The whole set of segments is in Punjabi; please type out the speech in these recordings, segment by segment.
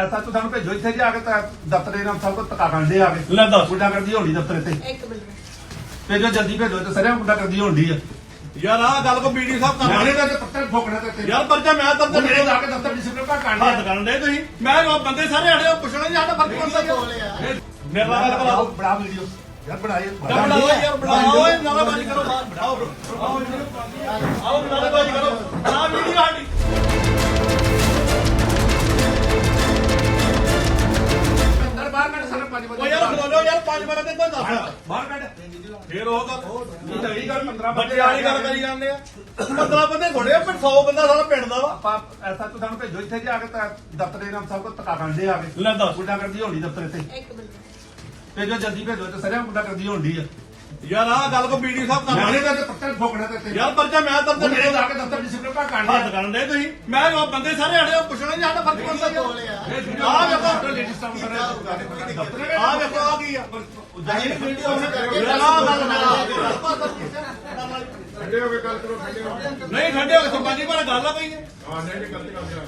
ਐਸਾ ਤੂੰ ਸਾਨੂੰ ਭੇਜੋ ਇੱਥੇ ਜਾ ਕੇ ਤਾਂ ਦਫ਼ਤਰੇ ਨਾਲ ਸਭ ਕੋ ਧੱਕਾ ਕਰਦੇ ਆ ਕੇ। ਲੈ ਦੱਸ। ਗੁੰਡਾ ਕਰਦੀ ਹੋਣੀ ਦਫ਼ਤਰ ਤੇ ਇੱਕ ਮਿੰਟ। ਭੇਜੋ ਜਲਦੀ ਭੇਜੋ ਤੇ ਸਰਿਆ ਗੁੰਡਾ ਕਰਦੀ ਹੋਣੀ ਆ। ਯਾਰ ਆਹ ਗੱਲ ਕੋ ਬੀਡੀ ਸਾਹਿਬ ਕਰ ਨਾਲੇ ਰਹੇ ਤਾਂ ਪੱਤਰ ਠੋਕਣਾ ਤੇ ਯਾਰ ਪਰਚਾ ਮੈਂ ਤਾਂ ਮੇਰੇ ਜਾ ਕੇ ਦਫ਼ਤਰ ਡਿਸਪਲਿਨ ਹੱਥ ਕਰਨ ਦੇ ਤੁਸੀਂ। ਮੈਂ ਉਹ ਬੰਦੇ ਸਾਰੇ ਆੜੇ ਉਹ ਪੁੱਛਣਾ ਜੀ ਸਾਡਾ ਫ਼ਰਕ ਪੜਦਾ ਮੇਰੇ ਨਾਲ ਗੱਲ ਕਰਾਓ ਬੜਾ ਵੀਡੀਓ। ਯਾਰ ਬਣਾਏ ਬਣਾਓ ਯਾਰ ਬਣਾਓ। ਓਏ ਨਾਰਾਬਾਜ਼ੀ ਕਰੋ ਬਾਹਰ। ਬਣਾਓ ਆਓ ਨਾਰਾਬਾਜ਼ੀ ਕਰੋ। ਆ ਵੀਡੀਓ ਸਾਡੀ। ਫੇਰ ਉਹ ਤਾਂ ਇਹ ਗੱਲ 15 ਬੱਚੇ ਵਾਲੀ ਗੱਲ ਕਰੀ ਜਾਂਦੇ ਆ। 15 ਬੰਦੇ ਥੋੜੇ ਆ ਪਰ 100 ਬੰਦਾ ਸਾਰਾ ਪਿੰਡ ਦਾ ਵਾ। ਆਪਾਂ ਐਸਾ ਤੂੰ ਸਾਨੂੰ ਭੇਜੋ ਇੱਥੇ ਜਾ ਕੇ ਤਾਂ ਦਫ਼ਤਰੇ ਨਾਲ ਸਭ ਕੋ ਧੱਕਾ ਕਰਦੇ ਆ ਕੇ। ਲੈ ਦੱਸ। ਗੁੰਡਾ ਕਰਦੀ ਹੋਣੀ ਦਫ਼ਤਰ ਤੇ ਇੱਕ ਮਿੰਟ। ਭੇਜੋ ਜਲਦੀ ਭੇਜੋ ਤੇ ਸਰਿਆ ਗੁੰਡਾ ਕਰਦੀ ਹੋਣੀ ਆ। ਯਾਰ ਆਹ ਗੱਲ ਕੋ ਬੀਡੀ ਸਾਹਿਬ ਕਰ ਰਹੇ ਤਾਂ ਪੱਤਰ ਠੋਕਣਾ ਤੇ ਤੇ ਯਾਰ ਪਰਚਾ ਮੈਂ ਤਾਂ ਉਹ ਮੇਰੇ ਜਾ ਕੇ ਦਫ਼ਤਰ ਡਿਸਪਲਿਨ ਕਾ ਕਾਂਡ ਹੱਥ ਕਰਨ ਦੇ ਤੁਸੀਂ। ਮੈਂ ਉਹ ਬੰਦੇ ਸਾਰੇ ਆੜੇ ਉਹ ਪੁੱਛਣਾ ਜੀ ਸਾਡਾ ਫ਼ਰਕ ਯਾਰ ਆ। ਵੇਖੋ ਸਟਾਫ ਕਰ ਦਫ਼ਤਰ ਆ ਵੇਖੋ ਆ ਕੀ ਆ। ਜਾਈ ਵੀਡੀਓ ਉਹਨੇ ਕਰਕੇ ਯਾਰ ਆਹ ਗੱਲ ਨਾ ਠੰਡੇ ਹੋ ਕੇ ਗੱਲ ਕਰੋ ਠੰਡੇ ਹੋ ਕੇ। ਨਹੀਂ ਠੰਡੇ ਹੋ ਕੇ ਸਰਪੰਚੀ ਪਰ ਗੱਲ ਆ ਪਈ ਹੈ ਹਾਂ ਨਹੀਂ ਨਹੀਂ ਗਲਤੀ ਕਰਦੇ ਆ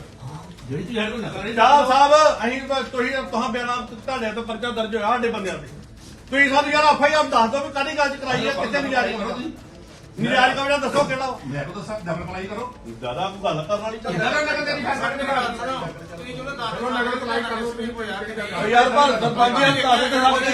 ਜਿਹੜੀ ਹੈ ਕੋਈ ਨਕਲ ਨਹੀਂ ਸਾਹਿਬ ਸਾਹਿਬ ਅਸੀਂ ਤਾਂ ਤੁਸੀਂ ਤੁਹਾਂ ਬਿਆਨਾਂ ਤੁਹਾਡੇ ਤੋਂ ਪਰਚਾ ਦਰਜ ਹੋਇਆ ਸਾਡੇ ਬੰਦਿਆਂ ਤੇ। ਤੁਸੀਂ ਸਾਨੂੰ ਯਾਰ ਆਫ ਆਈ ਆਰ ਦੱਸ ਦਿਓ ਵੀ ਕਾਹਦੀ ਗੱਲ ਚ ਕਰਾਈ ਹੈ ਕਿੱਥੇ ਨਜਾਇਜ਼ ਕਰੋ ਤੁਸੀਂ ਨਜਾਇਜ਼ ਕਬਜ਼ਾ ਦੱਸੋ ਕਿਹੜਾ ਵਾ? ਮੈਂ ਕੋ ਦੱਸਾਂ ਡਬਲ ਅਪਲਾਈ ਕਰੋ। ਜ਼ਿਆਦਾ ਕੋਈ ਗੱਲ ਕਰਨ ਵਾਲੀ ਇਹਦਾ ਚੱਲ ਨਾ ਨਕਲ ਤੇਰੀ ਫੈਸਲਾ ਨਹੀਂ ਕਰਾ ਚਲੋ ਨਗਰ ਕਲਾਈ ਕਰ ਤੁਸੀਂ ਕੋਈ ਯਾਰ ਕੀ ਗੱਲ ਯਾਰ ਸਰਪੰਚੀ ਦੇ ਤੁਹਾਡੇ ਤੇ ਸਾਡੇ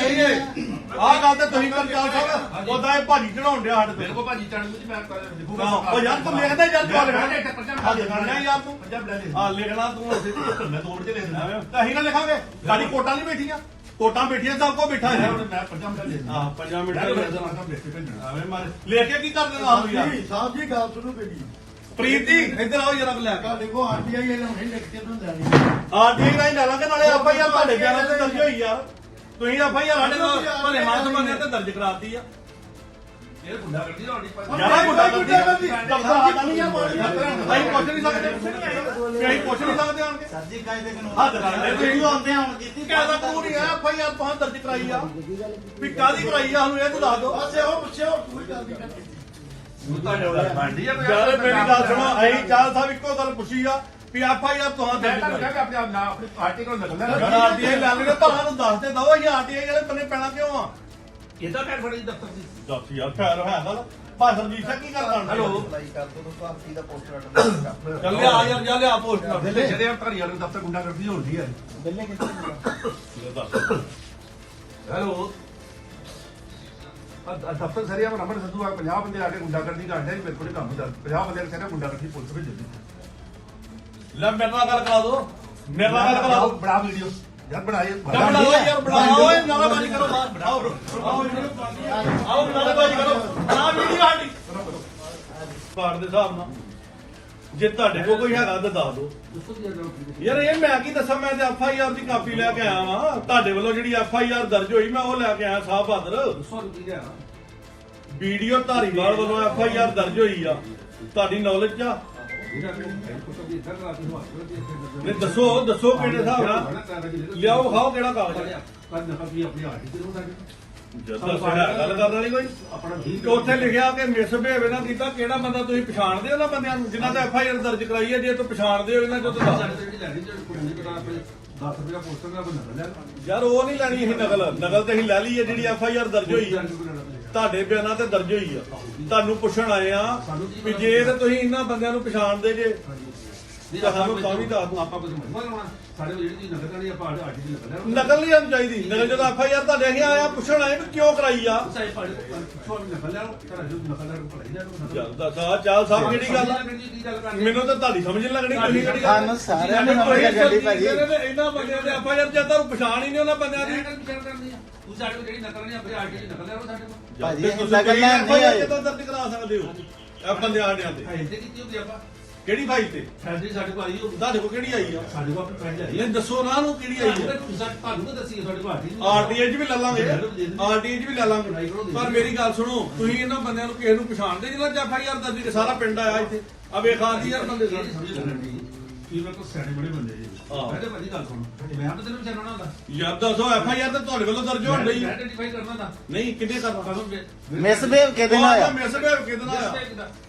ਤੇ ਆਹ ਗੱਲ ਤੇ ਤੁਸੀਂ ਕਰ ਚਾਲ ਸਾਹਿਬ ਉਹਦਾ ਇਹ ਭਾਜੀ ਚੜਾਉਣ ਡਿਆ ਸਾਡੇ ਮੇਰੇ ਤੇ ਕੋ ਭਾਜੀ ਚੜਨ ਨੂੰ ਮੈਂ ਲਿਖੂਗਾ ਉਹ ਯਾਰ ਤੂੰ ਲਿਖਦਾ ਯਾਰ ਤੂੰ। ਲਿਖਣਾ ਲਿਖਣਾ ਹੱਥ ਕਰਨਾ ਯਾਰ ਤੂੰ। ਪੰਜਾਬ ਲੈ ਲੈ। ਆ ਲਿਖਣਾ ਤੂੰ। ਅਸੀਂ ਮੈਂ ਤੋੜ ਕੇ ਲੈ ਲੈਣਾ ਤਾਂ ਅਸੀਂ ਨਾ ਲਿਖਾਂਗੇ। ਸਾਡੀ ਕੋਟਾਂ ਨਹੀਂ ਬੈਠੀਆਂ। ਕੋਟਾਂ ਬੈਠੀਆਂ ਸਭ ਕੋ ਬੈਠਾ ਹੈ। ਮੈਂ ਲੈ ਹਾਂ 5 ਮਿੰਟ ਲੈ ਵਿੱਚ ਜਾਣਾ ਲਿਖ ਕੇ ਭੇਜਣਾ। ਆਵੇਂ ਮਾਰੇ। ਲੈ ਕੇ ਕੀ ਕਰ ਦੇਣਾ ਆਪ ਯਾਰ? ਸਾਹਿਬ ਜੀ ਗੱਲ ਸੁਣੋ ਪ੍ਰੀਤ ਜੀ ਇੱਧਰ ਆਓ ਜਰਾ ਲੈ ਕੇ ਤੁਹਾਡੇ ਕੋ ਆਰਟੀਆਈ ਵਾਲੇ ਹੁਣੇ ਲਿਖ ਕੇ ਤੋਂ ਲੈਣੀ ਆਰਟੀਆਈ ਨਾਲ ਡਾਲਾਂਗੇ ਨਾਲੇ ਆਪਾਂ ਯਾਰ ਤੁਹਾਡੇ ਬਿਆਨਾਂ ਤੇ ਦਰਜ ਹੋਈ ਯਾਰ ਤੁਸੀਂ ਆਪਾਂ ਯਾਰ ਸਾਡੇ ਨਾਲ ਭਲੇ ਬੰਦੇ ਤੇ ਦਰਜ ਕਰਾਤੀ ਆ। ਇਹ ਗੁੰਡਾ ਕਰਦੀ ਹੋਣੀ ਯਾਰਾ ਮੁੰਡਾ ਕਰਦੀ ਦਫਤਰ ਆ ਨਹੀਂ ਆ। ਅਸੀਂ ਪੁੱਛ ਨਹੀਂ ਸਕਦੇ ਅਸੀਂ ਪੁੱਛ ਨਹੀਂ ਸਕਦੇ ਆਣ ਕੇ। ਸਰ ਜੀ ਕਾਇਦੇ ਕਾਨੂੰਨ ਹੱਥ ਕਰ ਲੈ ਤੁਸੀਂ ਵੀਡੀਓ ਆਉਂਦੇ ਹੁਣ ਕੀਤੀ। ਕਿਹਦਾ ਕਾਨੂੰਨ ਹੈ ਆਪਾਂ ਯਾਰ ਤੁਹਾਨੂੰ ਦਰਜ ਕਰਾਈ ਆ। ਵੀ ਕਾਦੀ ਕਰਾਈ ਆ ਸਾਨੂੰ ਇਹ ਤੂੰ ਦੱਸ ਦੋ। ਉਹ ਆ ਯਾਰ ਮੇਰੀ ਗੱਲ ਸੁਣੋ ਅਸੀਂ ਚਾਲ ਸਾਹਿਬ ਇੱਕੋ ਗੱਲ ਪੁੱਛੀ ਆ ਵੀ ਆਪਾਂ ਯਾਰ ਤੁਹਾਨੂੰ ਕਿ ਆਪਣੇ ਆਪ ਆਪਣੀ ਪਾਰਟੀ ਕੋਲ ਨਕਲ ਯਾਰ ਲੈ ਆਰਟੀਆਈ ਲੈ ਲੈਣੇ ਪਰ ਸਾਨੂੰ ਦੱਸ ਤੇ ਦੋ ਅਸੀਂ ਆਰਟੀਆਈ ਵਾਲੇ ਬੰਨੇ ਪੈਣਾ ਕਿਉਂ ਆ? ਕਹਿ ਫੜੀ ਦਫ਼ਤਰ ਦੀ। ਦੱਸ ਯਾਰ ਫੈਰ ਹੈ ਗੱਲ ਭਾਈ ਸਰਜੀਤ ਸਿੰਘ ਕੀ ਕਰਦਾ ਹੈਲੋ। ਅਪਲਾਈ ਕਰ ਦੋ ਤੋਂ ਪਾਰਟੀ ਦਾ ਪੋਸਟਰ ਅਟੈਂਡ ਚੱਲ ਲਿਆ ਯਾਰ ਜਾ ਲਿਆ ਪੋਸਟ ਕਰ ਜਿਹੜੇ ਜਿਹੜੇ ਘਰੀ ਵਾਲੇ ਦਫ਼ਤਰ ਗੁੰਡਾ ਕਰਦੀ ਹੋਣੀ ਹੈ ਬੱਲੇ ਕਿੱਥੇ ਹੈਲੋ। ਦਫ਼ਤਰ ਸਰੀਆ ਨੰਬਰ ਸੱਦੂ ਆ 50 ਬੰਦੇ ਆ ਕੇ ਗੁੰਡਾ ਕਰਦੀ ਘੰਟੇ ਮੇਰੇ ਕੋਲ ਕੰਮ ਦਾ 50 ਬੰਦੇ ਕਹਿੰਦੇ ਗੁੰਡਾ ਕਰਦੀ ਪੁਲਿਸ ਭੇਜ ਦਿੱਤੀ ਲੈ ਮੇਰੇ ਨਾਲ ਗੱਲ ਕਰਾ ਦੋ। ਮੇਰੇ ਨਾਲ ਗੱਲ ਕਰਾ ਦੋ। ਬੜਾ ਵੀਡੀਓ। ਯਾਰ ਬਣਾਏ ਬਣਾਓ ਯਾਰ ਬਣਾਓ ਓਏ ਨਾਰਾਬਾਜ਼ੀ ਕਰੋ ਬਾਹਰ ਬਣਾਓ ਆਓ ਆਓ ਨਾਰਾਬਾਜ਼ੀ ਕਰੋ ਆ ਵੀਡੀਓ ਸਾਡੀ ਕਾਰਡ ਦੇ ਹਿਸਾਬ ਨਾਲ ਜੇ ਤੁਹਾਡੇ ਕੋਲ ਕੋਈ ਹੈਗਾ ਤਾਂ ਦੱਸ ਦਿਓ ਯਾਰ ਇਹ ਮੈਂ ਕੀ ਦੱਸਾਂ ਮੈਂ ਤੇ ਐਫ ਆਈ ਆਰ ਦੀ ਕਾਪੀ ਲੈ ਕੇ ਆਇਆ ਵਾਂ ਤੁਹਾਡੇ ਵੱਲੋਂ ਜਿਹੜੀ ਐਫ ਆਈ ਆਰ ਦਰਜ ਹੋਈ ਮੈਂ ਉਹ ਲੈ ਕੇ ਆਇਆ ਸਾਹ ਬਹਾਦਰ ਵੀਡੀਓ ਧਾਰੀਵਾਲ ਵੱਲੋਂ ਐਫ ਆਈ ਆਰ ਦਰਜ ਹੋਈ ਆ ਤੁਹਾਡੀ ਨੌਲੇਜ ਆ ਨਹੀਂ, ਦੱਸੋ ਦੱਸੋ ਕਿਹੜੇ ਹਿਸਾਬ ਨਾਲ? ਲਿਆਓ, ਖਾਓ ਕਿਹੜਾ ਕਾਗਜ਼ ਜਦੋਂ ਸਿਆ ਗੱਲ ਕਰਨ ਵਾਲੀ ਕੋਈ? ਆਪਣਾ ਉੱਥੇ ਲਿਖਿਆ ਕਿ ਮਿਸਬਿਹੇਵ ਇਹਨਾਂ ਕੀਤਾ, ਕਿਹੜਾ ਬੰਦਾ ਤੁਸੀਂ ਪਛਾਣਦੇ ਹੋ ਉਹਨਾਂ ਬੰਦਿਆਂ ਨੂੰ? ਜਿਨ੍ਹਾਂ ਤੇ ਐਫ ਆਈ ਆਰ ਦਰਜ ਕਰਾਈ ਹੈ, ਜੇ ਤੁਸੀਂ ਪਛਾਣਦੇ ਹੋ ਇਹਨਾਂ ਚੋਂ ਤਾਂ ਦੱਸ। ਯਾਰ, ਉਹ ਨਹੀਂ ਲੈਣੀ ਇਹ ਨਕਲ। ਨਕਲ ਤੇ ਅਸੀਂ ਲੈ ਲਈ ਹੈ, ਜਿਹੜੀ ਐਫ ਆਈ ਆਰ ਦਰਜ ਹੋਈ। ਆ ਤੁਹਾਡੇ ਬਿਆਨਾਂ ਤੇ ਦਰਜ ਹੋਈ ਆ ਤੁਹਾਨੂੰ ਪੁੱਛਣ ਆਏ ਆ ਵੀ ਜੇ ਤੇ ਤੁਸੀਂ ਇਹਨਾਂ ਬੰਦਿਆਂ ਨੂੰ ਪਛਾਣਦੇ ਜੇ, ਤਾਂ ਸਾਨੂੰ ਤਾਂ ਵੀ ਦੱਸ ਦਿਓ। ਆਪਾਂ ਕੁਝ ਮਜ਼ਮਾ ਲਾਉਣਾ ਸਾਡੇ ਕੋਲ ਜਿਹੜੀ ਚੀਜ਼ ਨਕਲ ਕਰਨੀ ਆਪਾਂ ਆਰਟੀ ਦੀ ਨਕਲ ਲੈਣਾ ਨਕਲ ਨਹੀਂ ਆਉਣੀ ਚਾਹੀਦੀ। ਨਕਲ ਜਦੋਂ ਐਫ ਆਈ ਆਰ ਤੁਹਾਡੇ ਅਸੀਂ ਆਇਆ ਪੁੱਛਣ ਆਏ ਵੀ ਕਿਉਂ ਕਰਾਈ ਆ। ਚਾਹੇ ਪਾੜੇ ਛੋੜ ਨਕਲ ਲੈ ਲਓ ਘਰ ਜੋ ਨਕਲ ਲੈ ਲਓ ਪੜਾਈ ਲੈ ਲਓ ਚੱਲ ਦੱਸ ਆ ਚੱਲ ਸਾਹਿਬ ਕਿਹੜੀ ਗੱਲ ਆ? ਕੀ ਗੱਲ ਕਰਨੀ ਮੈਨੂੰ ਤਾਂ ਤੁਹਾਡੀ ਸਮਝ ਨਹੀਂ ਲੱਗਣੀ ਤੁਸੀਂ ਕਿਹੜੀ ਗੱਲ ਸਾਨੂੰ ਸਾਰਿਆਂ ਨੂੰ ਸਮਝ ਆ ਗੱਡੀ ਭਾਜੀ। ਇਹਨਾਂ ਬੰਦਿਆਂ ਦੇ ਆਪਾਂ ਯਾਰ ਜਦ ਤੱਕ ਪਛਾਣ ਹੀ ਨਹੀਂ ਉਹਨਾਂ ਬੰਦਿਆਂ ਦੀ। ਵਿਚਾਰ ਕਰਨੀ ਆ। ਤੂੰ ਸਾਡੇ ਕੋਲ ਜਿਹੜੀ ਨਕਲ ਨਹੀਂ ਆਪਣੀ ਆਰਟੀ ਦੀ ਨਕਲ ਲੈ ਲਓ ਸਾਡੇ ਕੋਲ। ਭਾਜੀ, ਤੁਸੀਂ ਨਕਲ ਨਹੀਂ ਆਏ। ਜਦੋਂ ਦਰਜ ਕਰਾ ਸਕਦੇ ਹੋ? ਇਹ ਬੰਦੇ ਆੜਿਆਂ ਤੇ। ਫਾਈਲ ਤੇ ਕੀਤੀ ਹੁੰਦੀ ਆਪਾਂ। ਕਿਹੜੀ ਫਾਈਲ ਤੇ? ਫੈਸਲੇ ਸਾਡੇ ਕੋਲ ਆਈ ਹੋਊ ਤੁਹਾਡੇ ਕੋਲ ਕਿਹੜੀ ਆਈ ਆ? ਸਾਡੇ ਕੋਲ ਆਪਣੀ ਆਈ ਇਹ ਦੱਸੋ ਨਾ ਨੂੰ ਕਿਹੜੀ ਆਈ ਆ। ਤੁਹਾਨੂੰ ਤਾਂ ਦੱਸੀ ਸਾਡੇ ਕੋਲ ਆਰਟੀ ਆਰਟੀਆਈ 'ਚ ਵੀ ਲੈ ਲਾਂਗੇ। ਆਰਟੀਆਈ 'ਚ ਵੀ ਲੈ ਲਾਂਗੇ। ਪਰ ਮੇਰੀ ਗੱਲ ਸੁਣੋ ਤੁਸੀਂ ਇਹਨਾਂ ਬੰਦਿਆਂ ਨੂੰ ਕਿਸੇ ਨੂੰ ਪਛਾਣਦੇ ਐਫ ਆਈ ਆਰ ਦਰਜ ਸਾਰਾ ਪਿੰਡ ਆਇਆ ਇੱਥੇ। ਆ ਵੇਖਾਂ ਦੀ ਯਾਰ ਬੰਦੇ ਸਾਰੇ। ਸਮਝ ਲੱਗਣੀ ਕੀ ਮੇਰੇ ਕੋਲ ਸਿਆਣੇ ਬੜੇ ਬੰਦੇ ਜੀ। ਹਾਂ। ਮੈਂ ਤੇ ਭਾਜੀ ਗੱਲ ਸੁਣ। ਮੈਂ ਤਾਂ ਤੈਨੂੰ ਵਿਚਾਰਨਾ ਹੁੰਦਾ। ਯਾਰ ਦੱਸੋ ਐਫ ਆਈ ਆਰ ਤਾਂ ਤੁਹਾਡੇ ਵੱਲੋਂ ਦਰਜ ਹੋਣ ਰਹੀ ਮੈਂ ਆਈਡੈਂਟੀਫਾਈ ਕਰਨਾ ਹੁੰਦਾ। ਨਹੀਂ ਕਿੰਨੇ ਕਰਨਾ ਕਦੋਂ ਮਿਸਬਿਹੇਵ ਕਿਹਦੇ ਨਾਲ ਹੋਇਆ ਮਿਸ ਬੇਵ ਕਿਹਦੇ ਨਾਲ ਆ?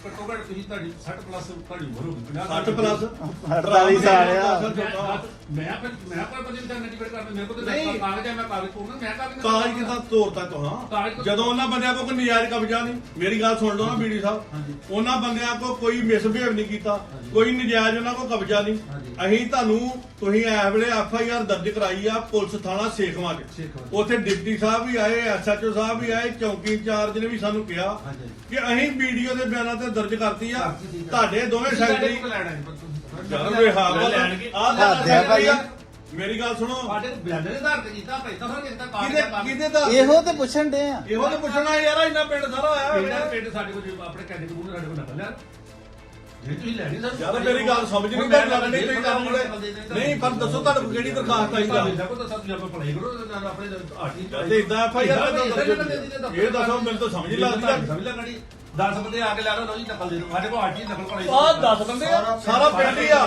ਘੱਟੋ ਘੱਟ ਤੁਸੀਂ ਤੁਹਾਡੀ 60 ਪਲੱਸ ਤੁਹਾਡੀ ਉਮਰ ਹੋ ਗਈ 60 ਪਲੱਸ 48 ਸਾਲ ਆ। ਮੈਂ ਫਿਰ ਮੈਂ ਪਰ ਬੰਦੇ ਨੂੰ ਨੈਟੀਫਾਈ ਕਰਦਾ ਮੇਰੇ ਕੋਲ ਨਹੀਂ। ਤੇ ਕਾਗਜ਼ ਹੈ ਮੈਂ ਕਾਗਜ਼ ਪੂਰਨ ਮੈਂ ਕਾਗਜ਼ ਕਾਗਜ਼ ਕਿਦਾਂ ਤੋੜਤਾ ਤੁਹਾਂ ਕਾਗਜ਼- ਜਦੋਂ ਉਹਨਾਂ ਬੰਦਿਆਂ ਕੋਲ ਕੋਈ ਨਜਾਇਜ਼ ਕਬਜ਼ਾ ਨਹੀਂ ਮੇਰੀ ਗੱਲ ਸੁਣ ਲਓ ਨਾ ਬੀਡੀ ਸਾਹਿਬ। ਉਹਨਾਂ ਬੰਦਿਆਂ ਕੋਲ ਕੋਈ ਮਿਸਬਿਹੇਵ ਨਹੀਂ ਕੀਤਾ ਕੋਈ ਨਜਾਇਜ਼ ਉਹਨਾਂ ਕੋਲ ਕਬਜ਼ਾ ਨਹੀਂ। ਅਸੀਂ ਤੁਹਾਨੂੰ ਤੁਸੀਂ ਐ ਵੇਲੇ ਐਫ ਆਈ ਆਰ ਦਰਜ ਕਰਾਈ ਆ ਪੁਲਿਸ ਥਾਣਾ ਸੇਖਵਾਂ 'ਚ। ਸੇਖਵਾਂ 'ਚ। ਉੱਥੇ ਡਿਪਟੀ ਸਾਹਿਬ ਵੀ ਆਏ ਐਸਐਚਓ ਸਾਹਿਬ ਵੀ ਆਏ ਚੌਕੀ ਇੰਚਾਰਜ ਨੇ ਵੀ ਸਾਨੂੰ ਕਿਹਾ ਕਿ ਅਸੀਂ ਵੀਡੀਓ ਦੇ ਬਿਆਨਾਂ ਤੇ ਦਰਜ ਕਰਤੀ ਆ। ਤੁਹਾਡੇ ਦੋਵੇਂ ਸੈਕਟਰੀ ਯਾਰ ਵੇ ਹਾਂ ਆਹ ਹੱਦ ਹੈ ਭਾਈ। ਮੇਰੀ ਗੱਲ ਸੁਣੋ। ਸਾਡੇ ਬਿਆਨ ਦੇ ਆਧਾਰ ਤੇ ਕੀਤਾ ਪੈਸਾ ਫਿਰ ਕੀਤਾ ਕਿਹਦੇ ਕਾਗਜ਼ ਕਿਹਦੇ ਦਾ ਇਹੋ ਤੇ ਪੁੱਛਣ ਦੇ ਆ। ਇਹੋ ਤੇ ਪੁੱਛਣਾ ਯਾਰ ਇੰਨਾ ਪਿੰਡ ਸਾਰਾ ਆਇਆ ਪਿੰਡ ਹੋਇਆ। ਪਿੰਡ ਸਾਡੇ ਕੋਲ ਜੇ ਆਪਣੇ ਕੈਂਡੀਡੇਟ ਨੂੰ ਸਾਡੇ ਕੋਲ ਨਕਲ ਲਿਆ ਜੇ ਤੁਸੀਂ ਲੈਣੀ ਸਰ ਯਾਰ ਮੇਰੀ ਗੱਲ ਸਮਝ ਨਹੀਂ ਤਾਂ ਲੱਗਣੀ ਤੁਸੀਂ ਕੰਮ ਜਿਹੜੇ ਨਹੀਂ ਪਰ ਦੱਸੋ ਤੁਹਾਡੇ ਕੋਲ ਕਿਹੜੀ ਦਰਖਾਸਤ ਆਈ ਦਾ ਦੇਖੋ ਤਾਂ ਸਭ ਜਬ ਪੜਾਈ ਕਰੋ ਨਾਲ ਆਪਣੇ ਆਰਟੀ ਤੇ ਇਦਾਂ ਐਫ ਆਈ ਆਰ ਇਹ ਦੱਸੋ ਮੈਨੂੰ ਤਾਂ ਸਮਝ ਨਹੀਂ ਲੱਗਦੀ। ਸਮਝ ਲੱਗਣੀ। 10 ਬੰਦੇ ਆ ਕੇ ਲੈ ਲਓ ਜੀ ਨਕਲ ਦੇ ਦਿਓ। ਸਾਡੇ ਕੋਲ ਆਰਟੀ ਨਕਲ ਪੜਾਈ ਆਹ 10 ਬੰਦੇ ਆ। ਸਾਰਾ ਪਿੰਡ ਹੀ ਆ।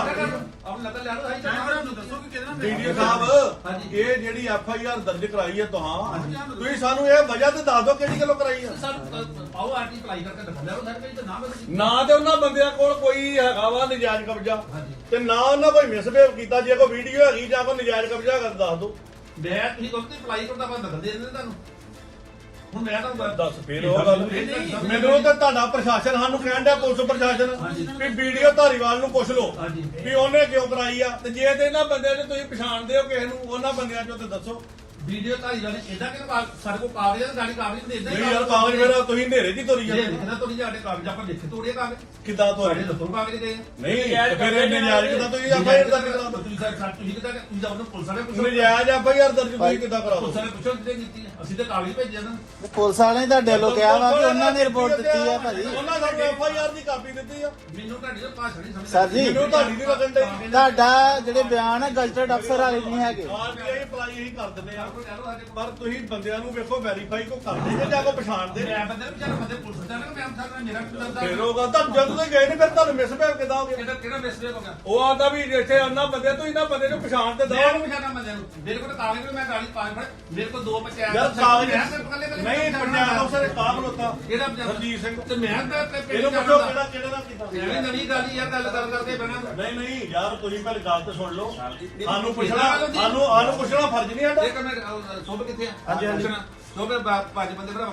ਆਪ ਨਕਲ ਲੈ ਲਓ ਮੈਂ ਤੁਹਾਨੂੰ ਦੱਸੋ ਕਿ ਕਿਹਦੇ ਨਾਲ ਡੀਡੀ ਸਾਹਿਬ ਹਾਂਜੀ। ਇਹ ਜਿਹੜੀ ਐਫ ਆਈ ਆਰ ਦਰਜ ਕਰਾਈ ਹੈ ਤੁਹਾਂ ਤੁਸੀਂ ਸਾਨੂੰ ਇਹ ਵਜ੍ਹਾ ਤੇ ਦੱਸ ਦਿਓ ਕਿਹੜੀ ਗੱਲੋਂ ਕਰਾਈ ਆ ਸਰ ਪਾਓ ਆਰਟੀ ਅਪਲਾਈ ਕਰਕੇ ਨਕਲ ਲੈ ਲਓ ਸਰ ਕੋਈ ਤਾਂ ਨਾਮ ਹੈ ਨਾ ਤੇ ਉਹਨਾਂ ਬੰਦਿਆਂ ਕੋਲ ਕੋਈ ਹੈਗਾ ਵਾ ਨਜਾਇਜ਼ ਕਬਜ਼ਾ। ਹਾਂਜੀ। ਤੇ ਨਾ ਉਹਨਾਂ ਕੋਈ ਕੀਤਾ ਜੇ ਕੋਈ ਵੀਡੀਓ ਹੈਗੀ ਜਾਂ ਕੋਈ ਨਜਾਇਜ਼ ਕਬਜ਼ਾ ਦੱਸ ਦਿਓ। ਮੈਂ ਤੁਸੀਂ ਗਲਤੀ ਅਪਲਾਈ ਕਰਦਾ ਮੈਂ ਨਕਲ ਦੇ ਦਿੰਦੇ ਤੁਹਾਨੂੰ ਹੁਣ ਮੈਂ ਤੁਹਾਨੂੰ ਦੱਸ ਫੇਰ ਉਹ ਗੱਲ ਮੈਨੂੰ ਤਾਂ ਤੁਹਾਡਾ ਪ੍ਰਸ਼ਾਸਨ ਸਾਨੂੰ ਕਹਿਣ ਡਿਆ ਪੁਲਿਸ ਪ੍ਰਸ਼ਾਸਨ ਵੀ ਵੀਡੀਓ ਧਾਰੀਵਾਲ ਨੂੰ ਪੁੱਛ ਲਓ। ਵੀ ਉਹਨੇ ਕਿਉਂ ਕਰਾਈ ਆ? ਤੇ ਜੇ ਤੇ ਇਹਨਾਂ ਬੰਦਿਆਂ 'ਚ ਤੁਸੀਂ ਪਛਾਣਦੇ ਹੋ ਕਿਸੇ ਨੂੰ ਉਹਨਾਂ ਬੰਦਿਆਂ 'ਚੋਂ ਤੇ ਦੱਸੋ। ਵੀਡੀਓ ਤਾਂ ਜਾਨੇ ਇਹਦਾ ਕਿ ਸਾਡੇ ਕੋਲ ਕਾਗਜ਼ ਹੈ ਗਾੜੀ ਕਾਗਜ਼ ਦੇ ਦਿੰਦੇ ਨਹੀਂ ਯਾਰ ਕਾਗਜ਼ ਮੇਰਾ ਤੁਸੀਂ ਹਨੇਰੇ ਹੀ ਤੋਰੀ ਜੇ ਜਾਂਦੇ ਲਿਖਣਾ ਤੁਹਾਡੀ ਸਾਡੇ ਕਾਗਜ਼ ਆਪਾਂ ਲਿਖ ਤੋੜੇ ਕਾਗਜ਼। ਕਿੱਦਾਂ ਤੁਹਾਡੇ ਦੱਸੋ ਕਾਗਜ਼ ਦੇ ਨਹੀਂ ਫਿਰ ਇਹ ਨਜਾਇਜ਼ ਕਿੱਦਾਂ ਤੁਸੀਂ ਆਈ ਆਰ ਦਰਜ ਕਰਾ ਤੁਸੀਂ ਸਰ ਸਰ ਤੁਸੀਂ ਕਿਦਾਂ ਤੁਸੀਂ ਤਾਂ ਉਹਨੂੰ ਪੁਲਿਸ ਵਾਲੇ ਪੁੱਛੋ। ਨਜਾਇਜ਼ ਆਈ ਆਰ ਦਰਜ ਤੁਸੀਂ ਕਿੱਦਾਂ ਪੁਲਿਸ ਦੋ ਵਾਲੇ ਪੁੱਛੋ ਕਿਤੇ ਕੀਤੀ ਹੈ? ਅਸੀਂ ਤਾਂ ਕਾਗਜ਼ ਭੇਜਿਆ ਨਾ। ਤੇ ਪੁਲਿਸ ਵਾਲਿਆਂ ਨੇ ਤੁਹਾਡੇ ਵੱਲੋਂ ਕਿਹਾ ਵਾ ਕਿ ਉਹਨਾਂ ਨੇ ਰਿਪੋਰਟ ਦਿੱਤੀ ਆ ਭਾਜੀ। ਉਹਨਾਂ ਐਫ ਆਈ ਆਰ ਦੀ ਕਾਪੀ ਦਿੱਤੀ ਆ। ਮੈਨੂੰ ਤੁਹਾਡੀ ਤਾਂ ਭਾਸ਼ਾ ਨਹੀਂ ਸਮਝ ਸਰ ਜੀ। ਮੈਨੂੰ ਤੁਹਾਡੀ ਨਹੀਂ ਲੱਗਣ ਡਈ। ਤੁਹਾਡਾ ਜਿਹੜੇ ਬਿਆਨ ਹੈ ਗਜ਼ਟਡ ਅਫਸਰ ਵਾਲੇ ਨਹੀਂ ਹੈਗੇ। ਆਰਟੀਆਈ ਅਪਲਾਈ ਹੀ ਕਰ ਦਿੰਦੇ ਆ। ਸਾਡੇ ਪਰ ਤੁਸੀਂ ਬੰਦਿਆਂ ਨੂੰ ਵੇਖੋ ਵੈਰੀਫਾਈ ਕੋ ਕਰਦੇ ਜੇ, ਜਾਂ ਕੋ ਪਛਾਣਦੇ ਮੈਂ ਬੰਦੇ ਵਿਚਾਰੇ ਬੰਦੇ ਪੁਲਿਸ ਦਾ ਨਾ, ਮੈਂ ਸਾਡਾ ਮੇਰਾ ਕੀ ਫਿਰ ਲੱਗਦਾ ਉਹ ਕਹਿੰਦਾ ਜਦੋਂ ਤੁਸੀਂ ਗਏ ਨਹੀਂ ਫਿਰ ਤੁਹਾਨੂੰ ਮਿਸਬਿਹੇਵ ਕਿਦਾਂ ਹੋ ਗਿਆ ਕਿਹੜਾ ਕਿਹੜਾ ਮੈਸੇਜ ਹੋ ਗਿਆ? ਉਹ ਆਂਦਾ ਵੀ ਇੱਥੇ ਉਹਨਾਂ ਬੰਦੇ ਤੋਂ ਇਹਨਾਂ ਬੰਦੇ ਨੂੰ ਪਛਾਣ ਤੇ ਦੋ ਮੈਂ ਨਹੀਂ ਪਛਾਣਾ ਬੰਦੇ ਨੂੰ। ਮੇਰੇ ਕੋਲ ਤਾਂ ਕਾਗਜ਼ ਵੀ ਮੈਂ ਗਾੜੀ ਪਾ ਫੜ। ਮੇਰੇ ਕੋਲ ਦੋ ਬੱਚੇ ਯਾਰ ਕਾਗਜ਼ ਨਹੀਂ ਪੰਜਾਬ ਅਫਸਰ ਕਾਬਲ ਹੁੰਦਾ ਇਹਦਾ ਪੰਜਾਬ ਹਰਜੀਤ ਸਿੰਘ। ਤੇ ਮੈਂ ਤਾਂ ਇਹਨੂੰ ਪੁੱਛੋ ਕਿਹੜਾ ਕਿਹੜਾ ਦਾ ਕੀਤਾ। ਐਵੇਂ ਨਵੀਂ ਗੱਲ ਹੀ ਯਾਰ ਗੱਲ ਕਰ ਕਰਦੇ ਬਣਾ ਨਹੀਂ ਨਹੀਂ ਯਾਰ ਤੁਸੀਂ ਪਹਿਲੇ ਗੱਲ ਤੇ ਸੁਣ ਲਓ। ਸਾਨੂੰ ਪੁੱਛਣਾ ਸਾਨੂੰ ਸਾਨੂੰ ਪੁੱਛਣਾ ਫਰਜ਼ ਨਹੀਂ ਸਾਡਾ ਇੱਕ ਮਿੰਟ ਸੁਭ ਕਿੱਥੇ ਆ? ਹਾਂਜੀ ਹਾਂਜੀ। ਸੁਭ ਪੰਜ ਬੰਦੇ ਭਰਾ